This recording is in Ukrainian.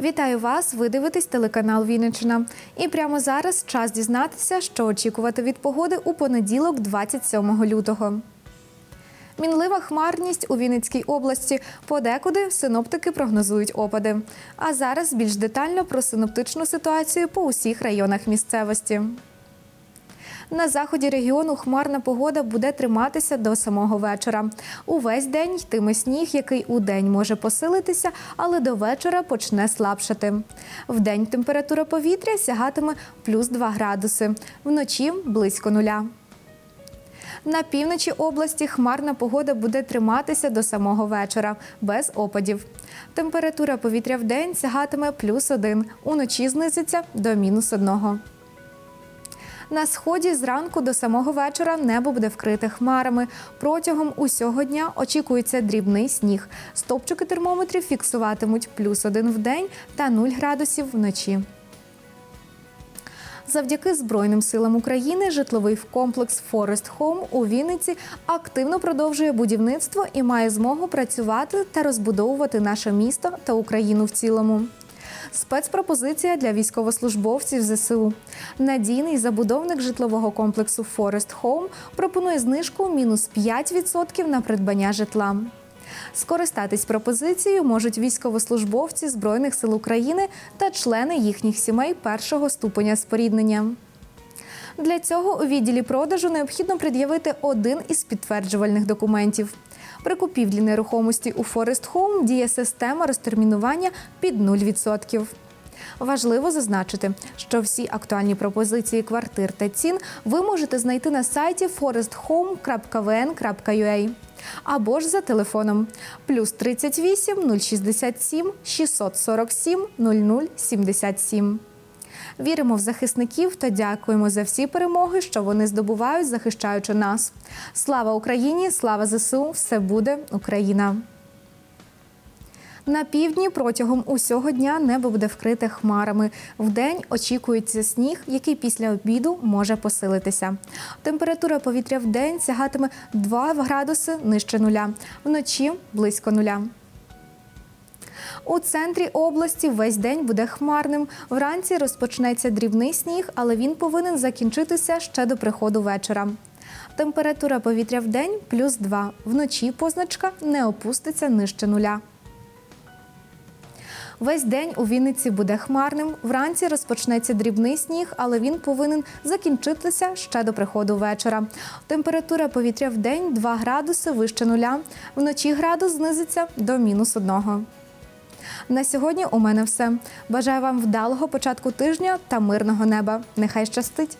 Вітаю вас! Ви дивитесь телеканал Вінниччина. І прямо зараз час дізнатися, що очікувати від погоди у понеділок, 27 лютого. Мінлива хмарність у Вінницькій області. Подекуди синоптики прогнозують опади. А зараз більш детально про синоптичну ситуацію по усіх районах місцевості. На заході регіону хмарна погода буде триматися до самого вечора. Увесь день йтиме сніг, який у день може посилитися, але до вечора почне слабшати. Вдень температура повітря сягатиме плюс 2 градуси, вночі близько нуля. На півночі області хмарна погода буде триматися до самого вечора, без опадів. Температура повітря в день сягатиме плюс один, уночі знизиться до мінус одного. На сході зранку до самого вечора небо буде вкрите хмарами. Протягом усього дня очікується дрібний сніг. Стопчики термометрів фіксуватимуть плюс один в день та 0 градусів вночі. Завдяки Збройним силам України житловий комплекс Forest Home у Вінниці активно продовжує будівництво і має змогу працювати та розбудовувати наше місто та Україну в цілому. Спецпропозиція для військовослужбовців ЗСУ. Надійний забудовник житлового комплексу Forest Home пропонує знижку мінус 5% на придбання житла. Скористатись пропозицією можуть військовослужбовці Збройних сил України та члени їхніх сімей першого ступеня споріднення. Для цього у відділі продажу необхідно пред'явити один із підтверджувальних документів. При купівлі нерухомості у Forest Home діє система розтермінування під 0%. Важливо зазначити, що всі актуальні пропозиції квартир та цін ви можете знайти на сайті foresthome.vn.ua або ж за телефоном плюс 38 067 647 0077. Віримо в захисників та дякуємо за всі перемоги, що вони здобувають, захищаючи нас. Слава Україні! Слава ЗСУ! Все буде Україна! На півдні протягом усього дня небо буде вкрите хмарами. Вдень очікується сніг, який після обіду може посилитися. Температура повітря в день сягатиме 2 градуси нижче нуля, вночі близько нуля. У центрі області весь день буде хмарним. Вранці розпочнеться дрібний сніг, але він повинен закінчитися ще до приходу вечора. Температура повітря в день плюс 2. Вночі позначка не опуститься нижче нуля. Весь день у Вінниці буде хмарним. Вранці розпочнеться дрібний сніг, але він повинен закінчитися ще до приходу вечора. Температура повітря в день 2 градуси вище нуля. Вночі градус знизиться до мінус одного. На сьогодні у мене все. Бажаю вам вдалого початку тижня та мирного неба. Нехай щастить!